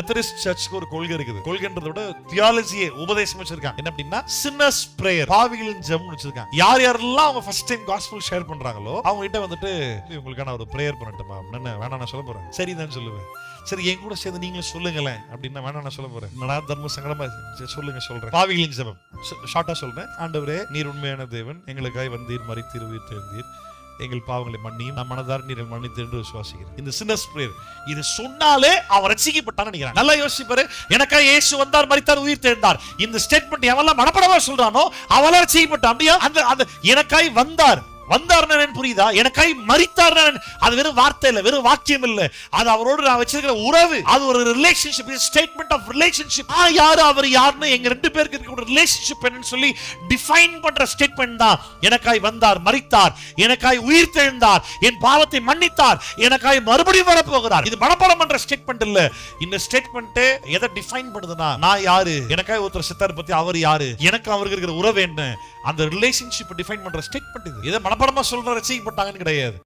Methodist சர்ச்சுக்கு ஒரு கொள்கை இருக்குது. கொள்கைன்றத விட தியாலஜியை உபதேசம் வச்சிருக்காங்க. என்ன அப்படின்னா சின்னஸ் பிரேயர் பாவிகளின் ஜெபம் வச்சிருக்காங்க. யார் யாரெல்லாம் அவங்க ஃபர்ஸ்ட் டைம் காஸ்பிள் ஷேர் பண்றாங்களோ அவங்க கிட்ட வந்துட்டு உங்களுக்கான ஒரு பிரேயர் பண்ணட்டுமா அப்படின்னு வேணாம் நான் சொல்ல போறேன். சரிதான் சொல்லுவேன். சரி என் கூட சேர்ந்து நீங்களும் சொல்லுங்களேன் அப்படின்னா வேணாம் நான் சொல்ல போறேன். நான் தர்ம சங்கடமா சொல்லுங்க சொல்றேன். பாவிகளின் ஜெபம். ஷார்ட்டா சொல்றேன் ஆண்டவரே நீர் உண்மையான தேவன் எங்களுக்காய் வந்தீர் மறித்தீர் உயிர் தெரிந்தீர். எங்கள் பாவங்களை மன்னியும். நான் மனதார நீர் மன்னித்து என்று விசுவாசிக்கிறேன். இந்த சின்னஸ் பிரேயர் இது சொன்னாலே அவர் ரசிக்கப்பட்டான்னு நினைக்கிறான். நல்லா யோசிப்பாரு. எனக்கா இயேசு வந்தார் மறித்தார் உயிர் தேர்ந்தார். இந்த ஸ்டேட்மெண்ட் எவெல்லாம் மனப்படவா சொல்றானோ? அவெல்லாம் ரசிக்கப்பட்டான் அப்படியா? அந்த அந்த எனக்காய் வந்தார். வந்தார்னு புரியுதா? எனக்காய் மறித்தார் அது வெறும் வார்த்தை இல்ல வெறும் வாக்கியம் இல்ல. அது அவரோடு நான் வச்சிருக்கிற உறவு. அது ஒரு ரிலேஷன்ஷிப் ஸ்டேட்மெண்ட் ஆஃப் ரிலேஷன்ஷிப் ஆ யாரு அவர் யாருன்னு எங்க ரெண்டு பேருக்கு இருக்கக்கூடிய ரிலேஷன்ஷிப் என்னன்னு சொல்லி டிஃபைன் பண்ற ஸ்டேட்மெண்ட் தான். எனக்காய் வந்தார் மறித்தார் எனக்காய் உயிர் தெழுந்தார். என் பாவத்தை மன்னித்தார். எனக்காய் மறுபடியும் வரப்போகிறார் இது மனப்பாடம் பண்ற ஸ்டேட்மெண்ட் இல்ல. இந்த ஸ்டேட்மெண்ட் எதை டிஃபைன் பண்ணுதுன்னா நான் யாரு? எனக்காய் ஒருத்தர் சித்தார் பத்தி அவர் யாரு? எனக்கு அவருக்கு இருக்கிற உறவு என்ன? அந்த ரிலேஷன்ஷிப் டிஃபைன் பண்ற ஸ்டேட்மெண்ட் இது. இதை மனப்பாடமா சொல்ற ரசிக்கப்பட்டாங்கன்னு கிடையாது.